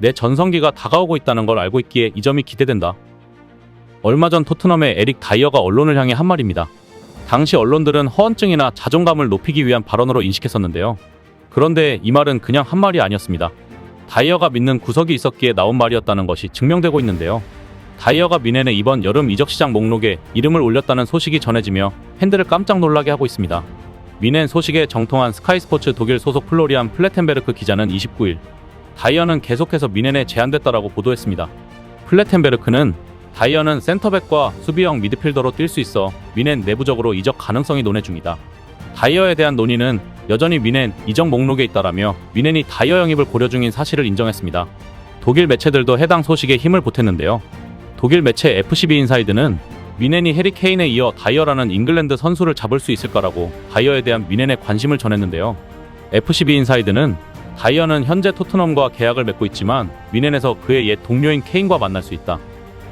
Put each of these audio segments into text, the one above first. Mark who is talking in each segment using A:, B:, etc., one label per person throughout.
A: 내 전성기가 다가오고 있다는 걸 알고 있기에 이 점이 기대된다. 얼마 전 토트넘의 에릭 다이어가 언론을 향해 한 말입니다. 당시 언론들은 허언증이나 자존감을 높이기 위한 발언으로 인식했었는데요. 그런데 이 말은 그냥 한 말이 아니었습니다. 다이어가 믿는 구석이 있었기에 나온 말이었다는 것이 증명되고 있는데요. 다이어가 미넨의 이번 여름 이적 시장 목록에 이름을 올렸다는 소식이 전해지며 팬들을 깜짝 놀라게 하고 있습니다. 미넨 소식에 정통한 스카이스포츠 독일 소속 플로리안 플레텐베르크 기자는 29일 다이어는 계속해서 미넨에 제한됐다라고 보도했습니다. 플레텐베르크는 다이언은 센터백과 수비형 미드필더로 뛸 수 있어 미넨 내부적으로 이적 가능성이 논의 중이다. 다이어에 대한 논의는 여전히 미넨 이적 목록에 있다라며 미넨이 다이어 영입을 고려 중인 사실을 인정했습니다. 독일 매체들도 해당 소식에 힘을 보탰는데요. 독일 매체 FCB 인사이드는 미넨이 해리 케인에 이어 다이어라는 잉글랜드 선수를 잡을 수 있을까라고 다이어에 대한 미넨의 관심을 전했는데요. FCB 인사이드는 다이언은 현재 토트넘과 계약을 맺고 있지만 미넨에서 그의 옛 동료인 케인과 만날 수 있다.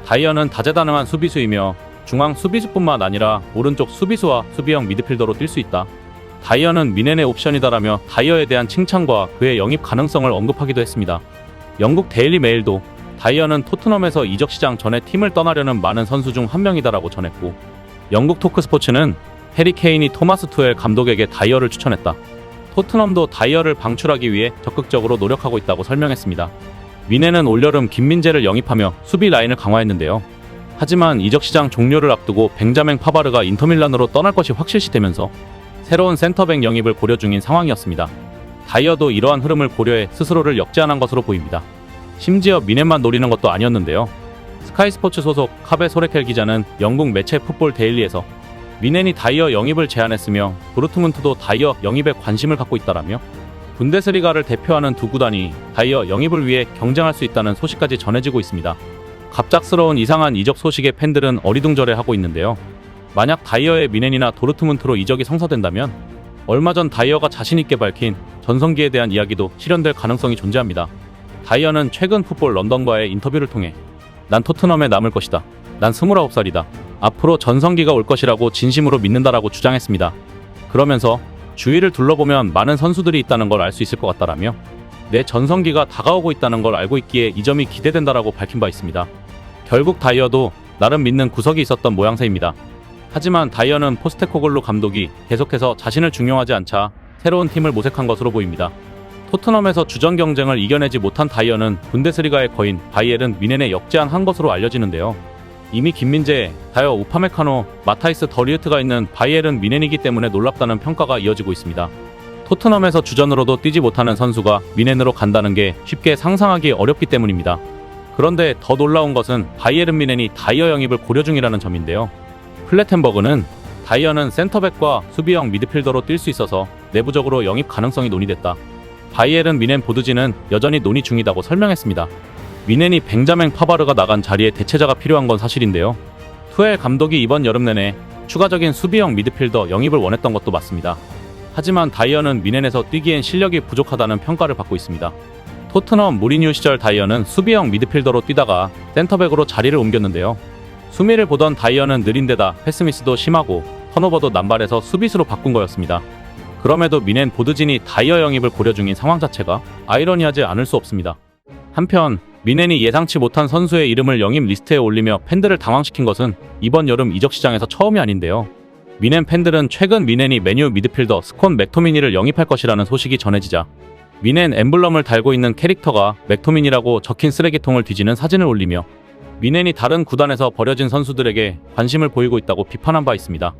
A: 다이언은 다재다능한 수비수이며 중앙 수비수뿐만 아니라 오른쪽 수비수와 수비형 미드필더로 뛸 수 있다. 다이언은 미넨의 옵션이다라며 다이어에 대한 칭찬과 그의 영입 가능성을 언급하기도 했습니다. 영국 데일리 메일도 다이언은 토트넘에서 이적 시장 전에 팀을 떠나려는 많은 선수 중 한 명이다라고 전했고 영국 토크 스포츠는 해리 케인이 토마스 투엘 감독에게 다이어를 추천했다. 토트넘도 다이어를 방출하기 위해 적극적으로 노력하고 있다고 설명했습니다. 위네는 올여름 김민재를 영입하며 수비 라인을 강화했는데요. 하지만 이적 시장 종료를 앞두고 벵자맹 파바르가 인터밀란으로 떠날 것이 확실시되면서 새로운 센터백 영입을 고려 중인 상황이었습니다. 다이어도 이러한 흐름을 고려해 스스로를 역제안한 것으로 보입니다. 심지어 미네만 노리는 것도 아니었는데요. 스카이 스포츠 소속 카베 소레켈 기자는 영국 매체 풋볼 데일리에서 미넨이 다이어 영입을 제안했으며 도르트문트도 다이어 영입에 관심을 갖고 있다라며 분데스리가를 대표하는 두 구단이 다이어 영입을 위해 경쟁할 수 있다는 소식까지 전해지고 있습니다. 갑작스러운 이상한 이적 소식에 팬들은 어리둥절해하고 있는데요. 만약 다이어의 미넨이나 도르트문트로 이적이 성사된다면 얼마 전 다이어가 자신있게 밝힌 전성기에 대한 이야기도 실현될 가능성이 존재합니다. 다이어는 최근 풋볼 런던과의 인터뷰를 통해 난 토트넘에 남을 것이다. 난 29살이다. 앞으로 전성기가 올 것이라고 진심으로 믿는다라고 주장했습니다. 그러면서 주위를 둘러보면 많은 선수들이 있다는 걸 알 수 있을 것 같다라며 내 전성기가 다가오고 있다는 걸 알고 있기에 이 점이 기대된다라고 밝힌 바 있습니다. 결국 다이어도 나름 믿는 구석이 있었던 모양새입니다. 하지만 다이어는 포스테코글로 감독이 계속해서 자신을 중용하지 않자 새로운 팀을 모색한 것으로 보입니다. 토트넘에서 주전 경쟁을 이겨내지 못한 다이어는 군데스리가의 거인 바이엘은 미넨에 역제안한 것으로 알려지는데요. 이미 김민재, 다이어 우파메카노, 마타이스 더리우트가 있는 바이에른 미넨이기 때문에 놀랍다는 평가가 이어지고 있습니다. 토트넘에서 주전으로도 뛰지 못하는 선수가 미넨으로 간다는 게 쉽게 상상하기 어렵기 때문입니다. 그런데 더 놀라운 것은 바이에른 미넨이 다이어 영입을 고려 중이라는 점인데요. 플레텐버그는 다이어는 센터백과 수비형 미드필더로 뛸 수 있어서 내부적으로 영입 가능성이 논의됐다. 바이에른 미넨 보드진은 여전히 논의 중이라고 설명했습니다. 미넨이벵자맹 파바르가 나간 자리에 대체자가 필요한 건 사실인데요. 투엘 감독이 이번 여름 내내 추가적인 수비형 미드필더 영입을 원했던 것도 맞습니다. 하지만 다이어는 미넨에서 뛰기엔 실력이 부족하다는 평가를 받고 있습니다. 토트넘 무리뉴 시절 다이어는 수비형 미드필더로 뛰다가 센터백으로 자리를 옮겼는데요. 수미를 보던 다이어는 느린데다 패스미스도 심하고 턴오버도 남발해서 수비수로 바꾼 거였습니다. 그럼에도 미넨 보드진이 다이어 영입을 고려 중인 상황 자체가 아이러니하지 않을 수 없습니다. 한편 미넨이 예상치 못한 선수의 이름을 영입 리스트에 올리며 팬들을 당황시킨 것은 이번 여름 이적 시장에서 처음이 아닌데요. 미넨 팬들은 최근 미넨이 메뉴 미드필더 스콘 맥토미니를 영입할 것이라는 소식이 전해지자 미넨 엠블럼을 달고 있는 캐릭터가 맥토미니라고 적힌 쓰레기통을 뒤지는 사진을 올리며 미넨이 다른 구단에서 버려진 선수들에게 관심을 보이고 있다고 비판한 바 있습니다.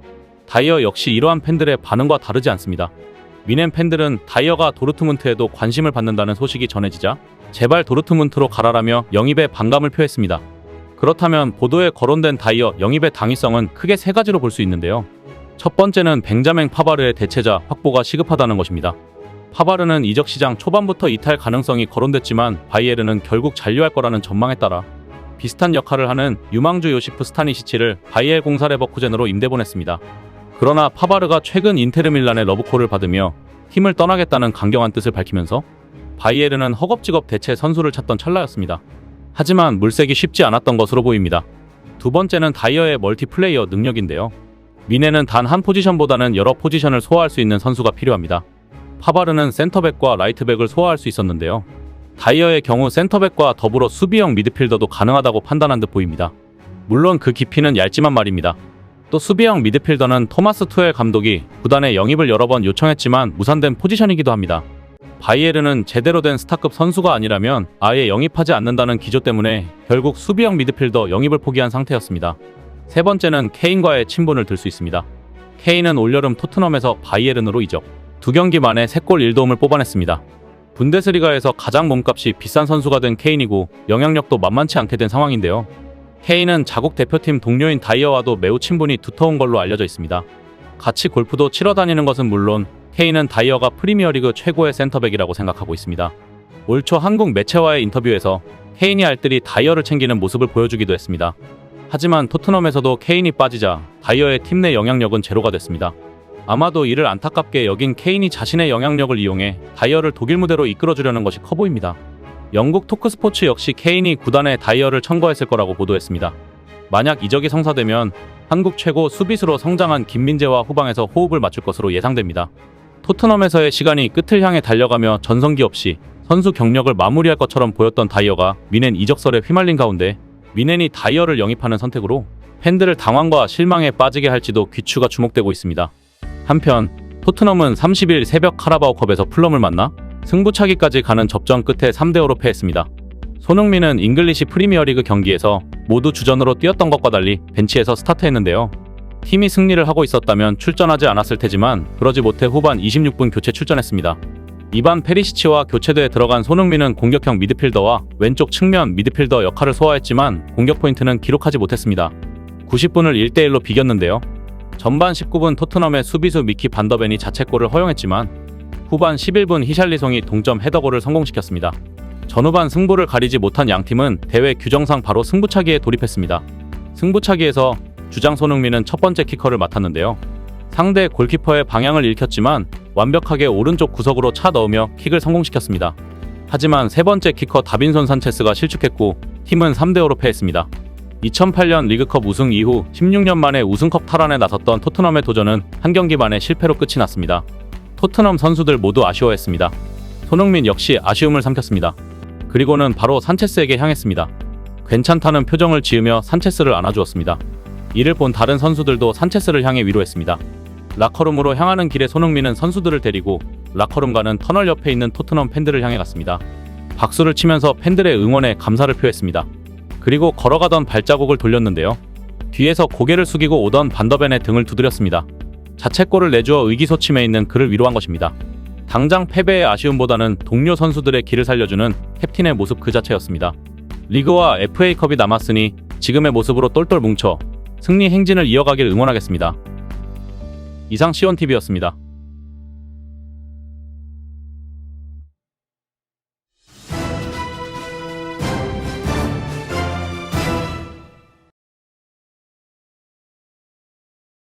A: 다이어 역시 이러한 팬들의 반응과 다르지 않습니다. 미넨 팬들은 다이어가 도르트문트에도 관심을 받는다는 소식이 전해지자 제발 도르트문트로 가라라며 영입에 반감을 표했습니다. 그렇다면 보도에 거론된 다이어 영입의 당위성은 크게 세 가지로 볼 수 있는데요. 첫 번째는 벵자맹 파바르의 대체자 확보가 시급하다는 것입니다. 파바르는 이적 시장 초반부터 이탈 가능성이 거론됐지만 바이에르는 결국 잔류할 거라는 전망에 따라 비슷한 역할을 하는 유망주 요시프 스타니시치를 바이엘 공사 레버쿠젠으로 임대 보냈습니다. 그러나 파바르가 최근 인테르 밀란의 러브콜을 받으며 팀을 떠나겠다는 강경한 뜻을 밝히면서 바이에르는 허겁지겁 대체 선수를 찾던 찰나였습니다. 하지만 물색이 쉽지 않았던 것으로 보입니다. 두 번째는 다이어의 멀티플레이어 능력인데요. 미네는 단 한 포지션보다는 여러 포지션을 소화할 수 있는 선수가 필요합니다. 파바르는 센터백과 라이트백을 소화할 수 있었는데요. 다이어의 경우 센터백과 더불어 수비형 미드필더도 가능하다고 판단한 듯 보입니다. 물론 그 깊이는 얇지만 말입니다. 또 수비형 미드필더는 토마스 투엘 감독이 구단에 영입을 여러 번 요청했지만 무산된 포지션이기도 합니다. 바이에르는 제대로 된 스타급 선수가 아니라면 아예 영입하지 않는다는 기조 때문에 결국 수비형 미드필더 영입을 포기한 상태였습니다. 세 번째는 케인과의 친분을 들 수 있습니다. 케인은 올여름 토트넘에서 바이에른으로 이적. 두 경기 만에 3골 1도움을 뽑아냈습니다. 분데스리가에서 가장 몸값이 비싼 선수가 된 케인이고 영향력도 만만치 않게 된 상황인데요. 케인은 자국 대표팀 동료인 다이어와도 매우 친분이 두터운 걸로 알려져 있습니다. 같이 골프도 치러 다니는 것은 물론 케인은 다이어가 프리미어리그 최고의 센터백이라고 생각하고 있습니다. 올초 한국 매체와의 인터뷰에서 케인이 알뜰히 다이어를 챙기는 모습을 보여주기도 했습니다. 하지만 토트넘에서도 케인이 빠지자 다이어의 팀 내 영향력은 제로가 됐습니다. 아마도 이를 안타깝게 여긴 케인이 자신의 영향력을 이용해 다이어를 독일 무대로 이끌어주려는 것이 커 보입니다. 영국 토크스포츠 역시 케인이 구단에 다이어를 청구했을 거라고 보도했습니다. 만약 이적이 성사되면 한국 최고 수비수로 성장한 김민재와 후방에서 호흡을 맞출 것으로 예상됩니다. 토트넘에서의 시간이 끝을 향해 달려가며 전성기 없이 선수 경력을 마무리할 것처럼 보였던 다이어가 미넨 이적설에 휘말린 가운데 미넨이 다이어를 영입하는 선택으로 팬들을 당황과 실망에 빠지게 할지도 귀추가 주목되고 있습니다. 한편 토트넘은 30일 새벽 카라바오컵에서 플럼을 만나 승부차기까지 가는 접전 끝에 3대5로 패했습니다. 손흥민은 잉글리시 프리미어리그 경기에서 모두 주전으로 뛰었던 것과 달리 벤치에서 스타트했는데요. 팀이 승리를 하고 있었다면 출전하지 않았을 테지만 그러지 못해 후반 26분 교체 출전했습니다. 이반 페리시치와 교체대에 들어간 손흥민은 공격형 미드필더와 왼쪽 측면 미드필더 역할을 소화했지만 공격 포인트는 기록하지 못했습니다. 90분을 1대1로 비겼는데요. 전반 19분 토트넘의 수비수 미키 반더벤이 자책골을 허용했지만 후반 11분 히샬리송이 동점 헤더골을 성공시켰습니다. 전후반 승부를 가리지 못한 양팀은 대회 규정상 바로 승부차기에 돌입했습니다. 승부차기에서 주장 손흥민은 첫 번째 키커를 맡았는데요. 상대 골키퍼의 방향을 읽혔지만 완벽하게 오른쪽 구석으로 차 넣으며 킥을 성공시켰습니다. 하지만 세 번째 키커 다빈손 산체스가 실축했고 팀은 3대5로 패했습니다. 2008년 리그컵 우승 이후 16년 만에 우승컵 탈환에 나섰던 토트넘의 도전은 한 경기만에 실패로 끝이 났습니다. 토트넘 선수들 모두 아쉬워했습니다. 손흥민 역시 아쉬움을 삼켰습니다. 그리고는 바로 산체스에게 향했습니다. 괜찮다는 표정을 지으며 산체스를 안아주었습니다. 이를 본 다른 선수들도 산체스를 향해 위로했습니다. 라커룸으로 향하는 길에 손흥민은 선수들을 데리고 라커룸 과는 터널 옆에 있는 토트넘 팬들을 향해 갔습니다. 박수를 치면서 팬들의 응원에 감사를 표했습니다. 그리고 걸어가던 발자국을 돌렸는데요. 뒤에서 고개를 숙이고 오던 반더벤의 등을 두드렸습니다. 자책골을 내주어 의기소침해 있는 그를 위로한 것입니다. 당장 패배의 아쉬움보다는 동료 선수들의 길을 살려주는 캡틴의 모습 그 자체였습니다. 리그와 FA컵이 남았으니 지금의 모습으로 똘똘 뭉쳐 승리 행진을 이어가길 응원하겠습니다. 이상 시원TV였습니다.